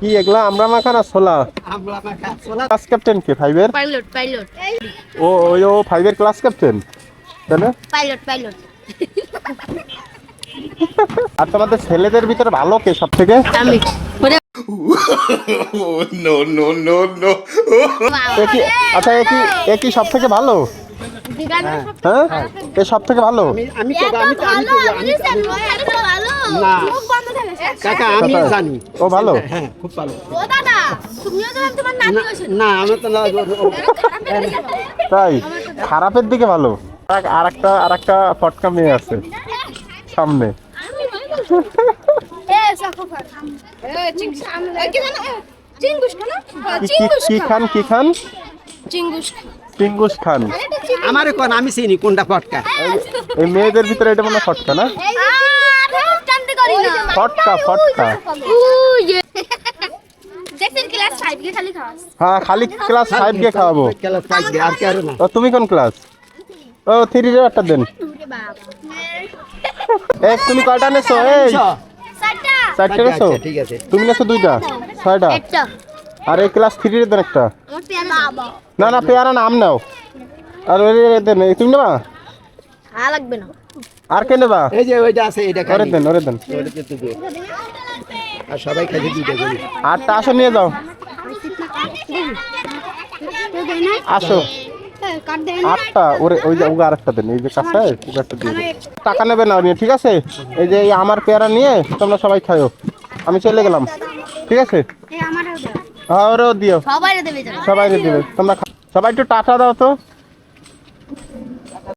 কি এগুলা? আমরা মাখা না ছোলা? ক্লাস ক্যাপ্টেন কে ফাইভের পাইলট পাইলট ও ওই ও ফাইভের ক্লাস ক্যাপ্টেন তাই না? পাইলট পাইলট আর তোমাদের ছেলেদের ভিতরে ভালো কে সব থেকে আমি no, no, no. একই আচ্ছা একই একই সব থেকে ভালো? হ্যাঁ। এ সব থেকে ভালো? আমি আমি আমি তো আমি তো- না। কাকা আমি জানি। ও ভালো? হ্যাঁ খুব ভালো। ও দাদা তুমিও তো তোমার নাতি না, হয়েছে না আমি তো না তাই খারাপের দিকে ভালো। আর- আর একটা আর একটা ফটকা মেয়ে আছে সামনে। চিংস এ কি খানা কি খান। কি খান? চিঙ্গুস টিঙ্গুস খান। আমারে কোন আমি চিনি কোনটা ফটকা। এই মেয়েদের ভিতরে এটা মনে হয় ফটকা না? করি না। ফটকা ফটকা। উয়ে দেখছেন ক্লাস 5 কে খালি হ্যাঁ খালি ক্লাস ফাইভ কে খাওয়াবো। ও তুমি কোন ক্লাস ও থ্রি রে একটা দেন। এই তুমি কয়টা নেছো? এই। চারটে নেছো? আচ্ছা, ঠিক আছে। তুমি নেছো দুইটা? ছয়টা? আর এই ক্লাস থ্রি রে দেন একটা। পেয়ারা না না পেয়ারা নাম নাও। আর ওই দেন। এই তুমি নেবা? হ্যাঁ লাগবে না। আর কে নেবা? এই যে ওইটা আছে এটা ওরে দেন ওরে দেন। আর সবাই খালি দুইটা করে। আটটা আসো নিয়ে যাও। আসো। আটটা ওরে ওই যে ওগা আরেকটা দেন এই যে কাছে ওগা একটা দিয়ে টাকা নেবে না নিয়ে ঠিক আছে? এই যে এই আমার পেয়ারা নিয়ে তোমরা সবাই খাও আমি চলে গেলাম। ঠিক আছে? দাও হ্যাঁ ওরেও দিও। সবাই দেবে সবাই দিবে। তোমরা সবাই একটু টাটা দাও তো।